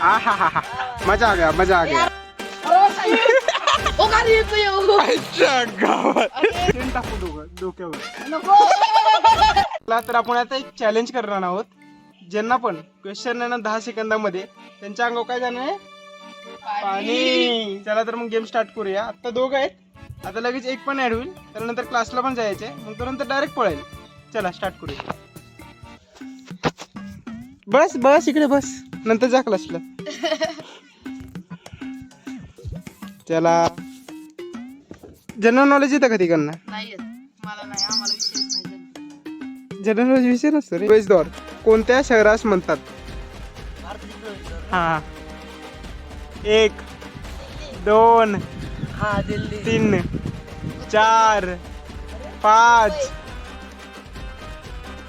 हा हा हा मजा आ गया मजा आ गया गावात टाकू दोघं डोक्यावर चला तर आपण आता एक चॅलेंज करणार आहोत. ज्यांना पण क्वेश्चन आहे ना दहा सेकंदामध्ये त्यांच्या अंगावर काय जाणार आहे? पाणी. चला तर मग गेम स्टार्ट करूया. आता दोघं आहेत. आता लगेच एक पण ऍड होईल. त्यानंतर क्लासला पण जायचंय. मग तो नंतर डायरेक्ट पळेल. चला स्टार्ट करूया. बस बस इकडे बस. नंतर जा क्लासला चला जनरल नॉलेज येतं का तिकडनं? नाही येत. मला नाही आम्हाला विषयच नाही जनरल. जनरल नॉलेज विषय नसतो रे. प्रवेशद्वार कोणत्या शहरास म्हणतात? हा. एक दोन दिल्ली तीन चार पाच.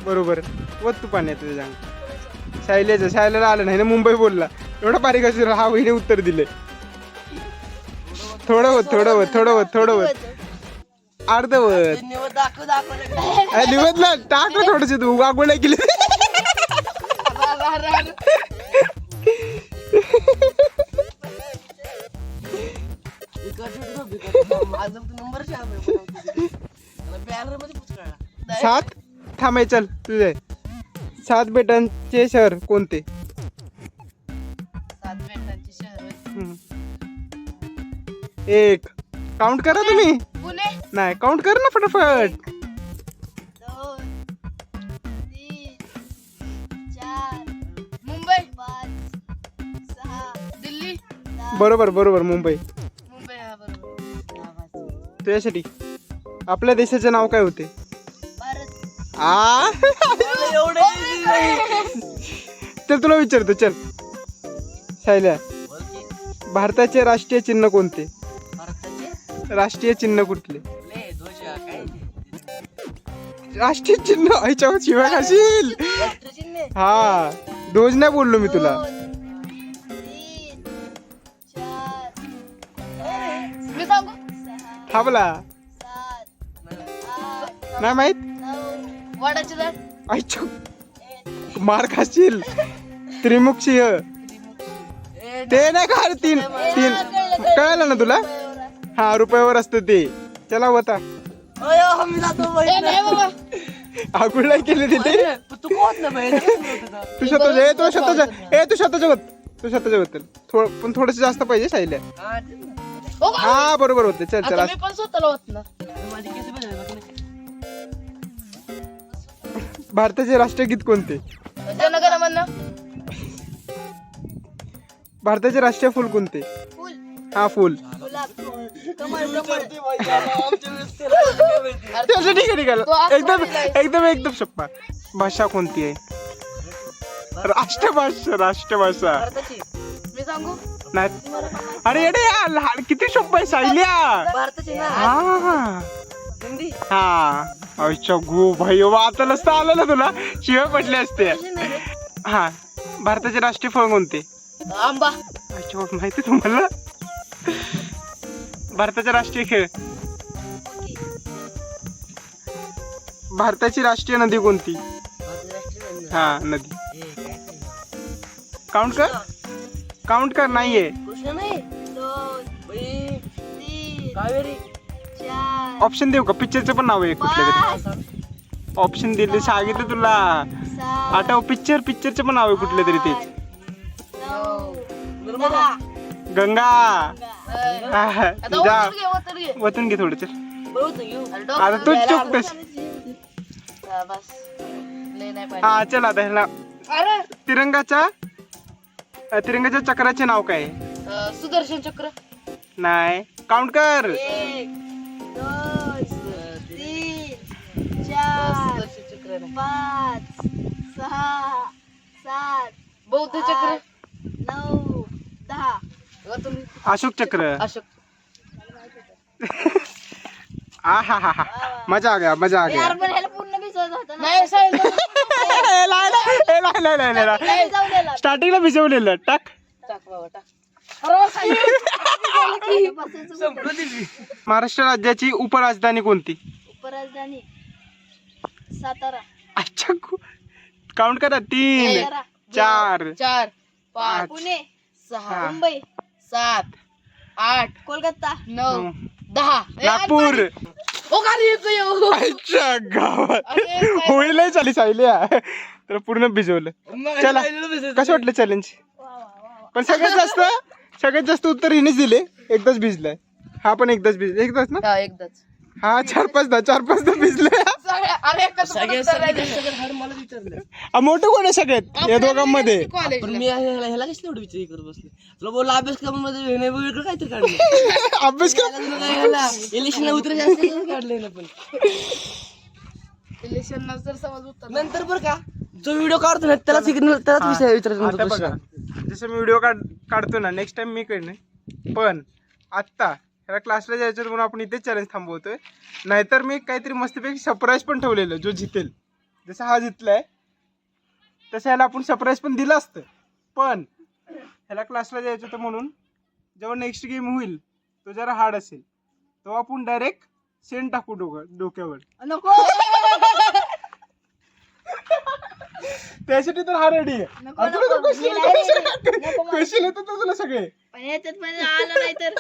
बरोबर. वत तू पाण्यात तुझ्या शायलेचं शायलेला आलं नाही ना मुंबई बोलला. एवढं बारीक असेल हा वहिने उत्तर दिले. थोडं होत थोडं होत थोडं होत थोडं होत. अर्धवत दाखव दाखव ना टाक ना थोडस तू वागवण नाही केली. सात थांबाय चल तुझे. सात बेटांचे शहर कोणते? सात बेटांची शहर. हम्म. एक. काउंट करा तुम्ही. पुणे. नाही काउंट कर ना फटाफट. दोन. तीन. चार. मुंबई. पाच. सहा. दिल्ली. बरोबर बरोबर मुंबई. मुंबई हा बरोबर. तुझ्यासाठी. आपल्या देशाचे नाव काय होते? भारत. आ? चल तुला विचारतो चल. शायल्या भारताचे राष्ट्रीय चिन्ह कोणते? राष्ट्रीय चिन्ह कुठले? राष्ट्रीय चिन्ह? आईच्या शिवाय खाशील. हा. ध्वज नाही बोललो मी तुला. मी सांगू? थांबला. नाही माहीत? वडाची झाड आईच्या मार खाशील. त्रिमुख सिंह ते नाही का अरे तीन तीन. कळालं ना तुला? हा रुपयावर असतं ते. चला होता ए, नाही बाबा. आगुळ नाही केले तिथे तू. कोण ना तू स्वतःच्या ए तू स्वतःच्या ए तू स्वतःच्या होत. तू स्वतःच्या होत. थोडं पण थोडस जास्त पाहिजे साहिल्या हो? हा बरोबर होते. चल चल. पण स्वतःला होत ना. भारताचे राष्ट्रगीत कोणते? जनगण म्हणणं भारताचे राष्ट्रीय फुल कोणते? फुल. हा फुल. गुलाब. कमळ कमळ. त्याचं ठीक आहे तो एकदम. एकदम एकदम सोप्पा भाषा कोणती आहे? राष्ट्रभाषा राष्ट्रभाषा भारताची. मी सांगू? नाही. अरे या लहान किती सोप्पा आहे सायल्या भारताची ना. हा. हिंदी. हा. अच्छा गो भाई वा आता नसतं आलं ना तुला? शिवाय पडले असते. हा भारताचे राष्ट्रीय फळ कोणते? आंबा. अच्छा माहिती तुम्हाला? भारताचा राष्ट्रीय खेळ. भारताची राष्ट्रीय नदी कोणती? हा नदी. काउंट कर. काउंट कर नाहीये. कावेरी. ऑप्शन देऊ का? पिक्चरचं पण नाव आहे कुठल्या तरी. ऑप्शन दिले सांगितलं तुला. आठव पिक्चर पिक्चरचं पण नाव आहे कुठल्या तरी तेच गंगा. जा. वतून घे थोडं चल. आता तूच चुकतोस हा चल आता ह्याला. अरे. तिरंगाच्या तिरंगाच्या चक्राचे नाव काय? सुदर्शन चक्र. नाही. काउंट कर. चक्र पाच सहा सात बौद्ध चक्र. नऊ दहा. तुम्ही. अशोक चक्र. अशोक. आ हा हा हा. मजा आ गया मजा आ गया. पण ह्याला पूर्ण भिजवत होता नाही. भिजवलेला. स्टार्टिंगला भिजवलेलं. टाक. टाक बाबा टाक. महाराष्ट्र राज्याची उपराजधानी कोणती? उपराजधानी. सातारा. अच्छा काउंट करा तीन तेरा, चार चार पाच, पुणे सहा मुंबई सात आठ कोलकाता नऊ नऊ, दहा. ए, नागपूर. ओ. आईच्या गावात. अरे, काय- होईल चाली सायल्या तर पूर्ण भिजवलं. चला. कसं वाटलं चॅलेंज वा, वा, वा, वा. पण सगळ्यात जास्त सगळ्यात जास्त उत्तर हिनेच दिले. एकदाच भिजलाय. हा पण एकदाच भिज एकदाच ना? हा, एकदाच. हा चार पाच दहा चार पाच दहा भिजले. मोठं कोण आहे सगळ्यात? या दोघांमध्ये. पण मी ह्याला ह्याला कसं एवढं विचार करत बसले? तुला बोलला अभ्यासक्रमामध्ये नाही वेगळं काहीतरी काढलं. अभ्यास कर. ह्याला इलेक्शन उतरायचं असतं काढलंय ना पण. इलेक्शनला जर समज उत्तर नंतर बरं का जो व्हिडिओ काढतो ना त्यालाच इग्नोर- त्यालाच विषय विचारायचा. जसं मी व्हिडिओ काढ काढतो ना नेक्स्ट टाइम मी करेन. पण आत्ता ह्याला क्लासला जायचं म्हणून आपण इथेच चॅलेंज थांबवतोय. नाहीतर मी काहीतरी मस्तपैकी सरप्राईज पण ठेवलेलं जो जितेल. जसं हा जितलाय तसं ह्याला आपण सरप्राईज पण दिलं असतं. पण ह्याला क्लासला जायचं होतं म्हणून जेव्हा नेक्स्ट गेम होईल तो जरा हार्ड असेल. तेव्हा आपण डायरेक्ट सेंट टाकू डोकं डोक्यावर. नको! त्यासाठी तर हा रेडी आहे. येतात तुला सगळे. पण याच्यात मध्ये आलं नाही तर.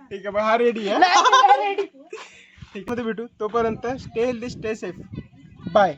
ठीक आहे बघ हा रेडी आहे. ठीकमध्ये भेटू. तोपर्यंत stay healthy stay safe bye